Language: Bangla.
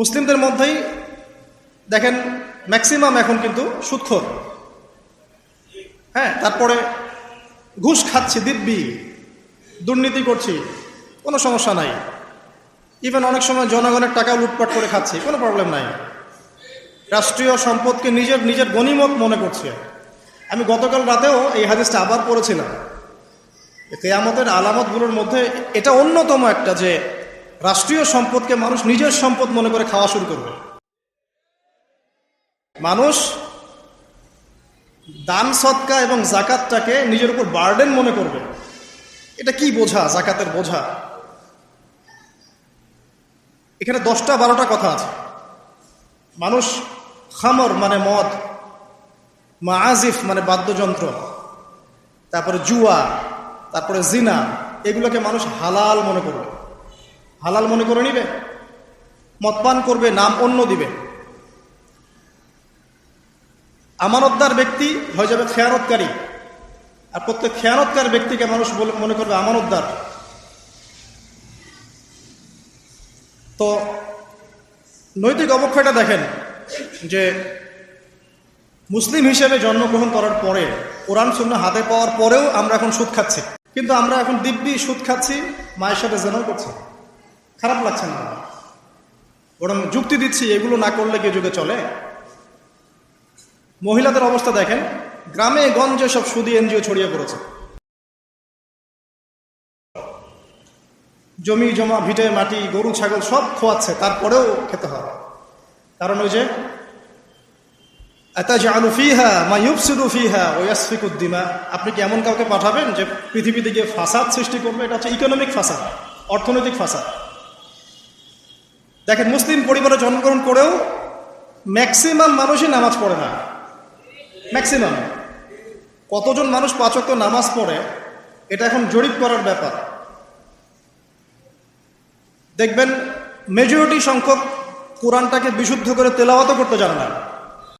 মুসলিমদের মধ্যেই, দেখেন ম্যাক্সিমাম এখন কিন্তু সুৎখর হ্যাঁ তারপরে ঘুষ খাচ্ছি, দিব্যি, দুর্নীতি করছি, কোনো সমস্যা নাই। ইভেন অনেক সময় জনগণের টাকা লুটপাট করে খাচ্ছি, কোনো প্রবলেম নাই। রাষ্ট্রীয় সম্পদকে নিজের নিজের গণিমত মনে করছে। আমি গতকাল রাতেও এই হাদিসটা আবার পড়েছিলাম। এতে কেয়ামতের আলামতগুলোর মধ্যে এটা অন্যতম একটা যে রাষ্ট্রীয় সম্পদকে মানুষ নিজের সম্পদ মনে করে খাওয়া শুরু করবে। মানুষ দান সৎকা এবং জাকাতটাকে নিজের উপর বার্ডেন মনে করবে। এটা কি বোঝা? জাকাতের বোঝা। এখানে দশটা বারোটা কথা আছে। মানুষ খামর মানে মদ মাআজিফ মানে বাদ্যযন্ত্র, তারপরে জুয়া, তারপরে জিনা, এগুলোকে মানুষ হালাল মনে করবে। হালাল মনে করে নিবে? মদপান করবে, নাম অন্য দিবে। আমানতদার ব্যক্তি হয়ে যাবে খেয়ানতকারী। আর প্রত্যেক খেয়ানতকার ব্যক্তিকে মানুষ মনে করবে আমানতদার। তো নৈতিক অবক্ষয়টা দেখেন যে মুসলিম হিসেবে জন্মগ্রহণ করার পরে কোরআন শূন্য হাতে পাওয়ার পরেও আমরা এখন সুদ খাচ্ছি। কিন্তু আমরা এখন দিব্যি সুদ খাচ্ছি, মায়ের সাথে জেনাও করছি। খারাপ লাগছে না। বরং যুক্তি দিচ্ছি, এগুলো না করলে কি যুগে চলে? মহিলাদের অবস্থা দেখেন, গ্রামে, গঞ্জে সব সুদি এনজিও ছড়িয়ে পড়েছে। জমি, জমা, ভিটে, মাটি, গরু, ছাগল সব খোয়াচ্ছে, তারপরেও খেতে হয়। কারণ ওই যে আপনি কি এমন কাউকে পাঠাবেন যে পৃথিবীতে গিয়ে ফাসাদ সৃষ্টি করবে? এটা হচ্ছে ইকোনমিক ফাসাদ, অর্থনৈতিক ফাসাদ। দেখেন, মুসলিম পরিবারে জন্মগ্রহণ করেও ম্যাক্সিমাম মানুষই নামাজ পড়ে না। ম্যাক্সিমাম। কতজন মানুষ পাচক নামাজ পড়ে, এটা এখন জরিপ করার ব্যাপার। দেখবেন মেজরিটি সংখ্যক কোরআনটাকে বিশুদ্ধ করে তেলাওয়াতও করতে জানে না।